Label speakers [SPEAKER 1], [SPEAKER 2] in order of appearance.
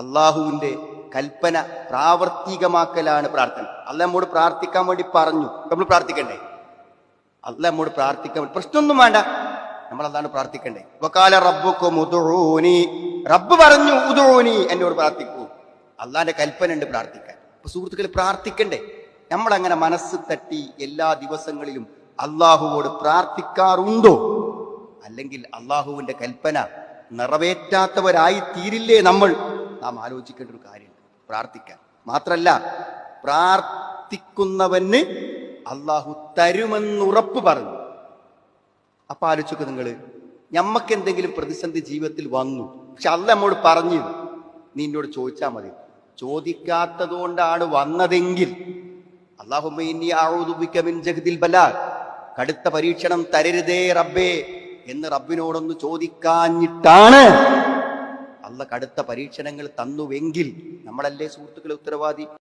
[SPEAKER 1] അള്ളാഹുവിന്റെ കൽപ്പന പ്രാവർത്തികമാക്കലാണ് പ്രാർത്ഥന. അല്ല നമ്മോട് പ്രാർത്ഥിക്കാൻ വേണ്ടി പറഞ്ഞു. നമ്മൾ പ്രാർത്ഥിക്കണ്ടേ? അല്ല നമ്മോട് പ്രാർത്ഥിക്കാൻ പ്രശ്നമൊന്നും വേണ്ട. നമ്മൾ അതാണ് പ്രാർത്ഥിക്കണ്ടേ? വക്കാല റബ്ബുക്കും റബ്ബ് പറഞ്ഞു ഉദോനി എന്നോട് പ്രാർത്ഥിക്കൂ. അള്ളാന്റെ കൽപ്പന ഉണ്ട് പ്രാർത്ഥിക്കാൻ. അപ്പൊ സുഹൃത്തുക്കൾ പ്രാർത്ഥിക്കണ്ടേ? നമ്മളങ്ങനെ മനസ്സ് തട്ടി എല്ലാ ദിവസങ്ങളിലും അള്ളാഹുവോട് പ്രാർത്ഥിക്കാറുണ്ടോ? അല്ലെങ്കിൽ അള്ളാഹുവിന്റെ കൽപ്പന നിറവേറ്റാത്തവരായി തീരില്ലേ നമ്മൾ? നാം ആലോചിക്കേണ്ട ഒരു കാര്യമുണ്ട് പ്രാർത്ഥിക്കാൻ. മാത്രല്ല പ്രാർത്ഥിക്കുന്നവന് അള്ളാഹു തരുമെന്നുറപ്പ് പറഞ്ഞു. അപ്പൊ ആലോചിക്കുക നിങ്ങൾ ഞമ്മക്ക് എന്തെങ്കിലും പ്രതിസന്ധി ജീവിതത്തിൽ വന്നു പക്ഷെ അല്ല നമ്മോട് പറഞ്ഞു നീ എന്നോട് ചോദിച്ചാൽ മതി. ചോദിക്കാത്തത് കൊണ്ടാണ് വന്നതെങ്കിൽ അള്ളാഹുബിൻ ബലാ കടുത്ത പരീക്ഷണം തരരുതേ റബ്ബേ എന്ന് റബ്ബിനോടൊന്ന് ചോദിക്കാഞ്ഞിട്ടാണ് അല്ല കടുത്ത പരീക്ഷണങ്ങൾ തന്നുവെങ്കിൽ നമ്മളല്ലേ സുഹൃത്തുക്കളെ ഉത്തരവാദി?